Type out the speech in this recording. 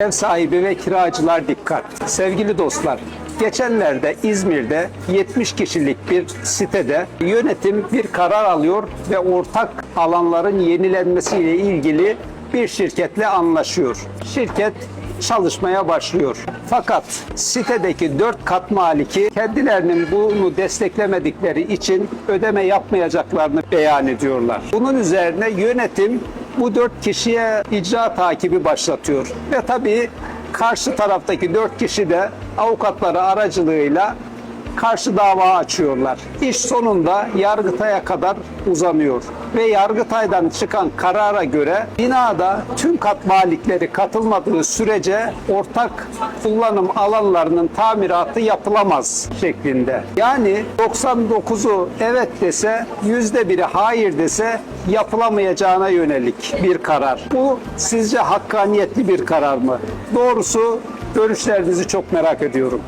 Ev sahibi ve kiracılar dikkat. Sevgili dostlar, geçenlerde İzmir'de 70 kişilik bir sitede yönetim bir karar alıyor ve ortak alanların yenilenmesiyle ilgili bir şirketle anlaşıyor. Şirket çalışmaya başlıyor. Fakat sitedeki 4 kat maliki kendilerinin bunu desteklemedikleri için ödeme yapmayacaklarını beyan ediyorlar. Bunun üzerine yönetim bu dört kişiye icra takibi başlatıyor. Ve tabii karşı taraftaki dört kişi de avukatları aracılığıyla karşı dava açıyorlar. İş sonunda Yargıtay'a kadar uzanıyor. Ve Yargıtay'dan çıkan karara göre binada tüm kat malikleri katılmadığı sürece ortak kullanım alanlarının tamiratı yapılamaz şeklinde. Yani 99'u evet dese yüzde biri hayır dese yapılamayacağına yönelik bir karar. Bu sizce hakkaniyetli bir karar mı? Doğrusu görüşlerinizi çok merak ediyorum.